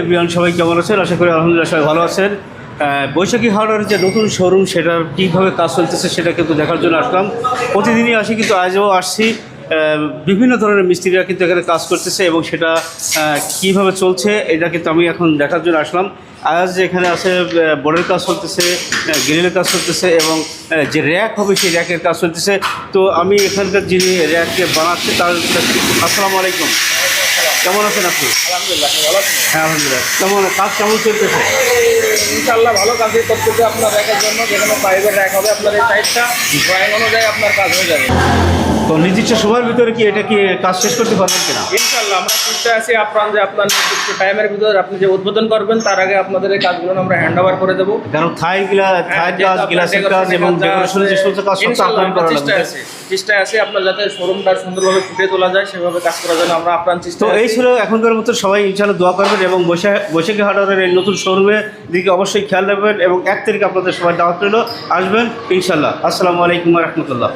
Everyone, সবাই কেমন আছেন? আশা করি আলহামদুলিল্লাহ সবাই ভালো আছেন। বৈশাখী হাওড়ার যে নতুন শোরুম সেটার কীভাবে কাজ চলতেছে সেটা কিন্তু দেখার জন্য আসলাম। প্রতিদিনই আসি, কিন্তু আজও আসছি। বিভিন্ন ধরনের মিস্ত্রিরা কিন্তু এখানে কাজ করতেছে এবং সেটা কীভাবে চলছে এটা কিন্তু আমি এখন দেখার জন্য আসলাম। আজ এখানে আছে বোর্ডের কাজ চলতেছে গ্রিলের কাজ চলতেছে এবং যে র্যাক হবে সেই র্যাকের কাজ চলতেছে। তো আমি এখানকার যিনি র্যাককে বানাচ্ছে তার আসসালামু আলাইকুম। কেমন আছেন আপনি? হ্যাঁ আলহামদুলিল্লাহ। কেমন কাজ কেমন চলতেছে? ইনশাল্লাহ ভালো কাজই করতেছে আপনার র্যাকের জন্য। যেখানে প্রাইভেট র্যাক হবে আপনার এই সাইডটা ড্রয়িং অনুযায়ী আপনার কাজ হয়ে যাবে। তো নির্দিষ্ট সময়ের ভিতরে কি এটা কি কাজ শেষ করতে পারবেন কিনা? ইনশাল্লাহ আমরা চেষ্টা আছি আপনার যে আপনার নির্দিষ্ট টাইমের ভিতরে আপনি যে উদ্বোধন করবেন তার আগে আপনাদের এই কাজগুলো আমরা হ্যান্ড ওভার করে দেবো। কারণ থাই গিলা থাই কাজ গ্লাসের কাজ এবং ডেকোরেশনের যে সমস্ত কাজ সব ইনশাল্লাহ আপনারই করা চেষ্টা লাগবে। আছে। চেষ্টায় আছে আপনার যাতে শোরুমটা সুন্দরভাবে ফুটিয়ে তোলা যায় সেভাবে কাজ করার জন্য আমরা আপনার চেষ্টা তো এই ছিল এখনকার মতো সবাই ইনশাআল্লাহ দোয়া করবেন এবং বৈশাখ বৈশাখী হাটারের এই নতুন শোরুমে দিকে অবশ্যই খেয়াল রাখবেন এবং এক তারিখ আপনাদের সবাই দাওয়াত রইল আসবেন ইনশাল্লাহ আসসালামু আলাইকুম রহমতুল্লাহ।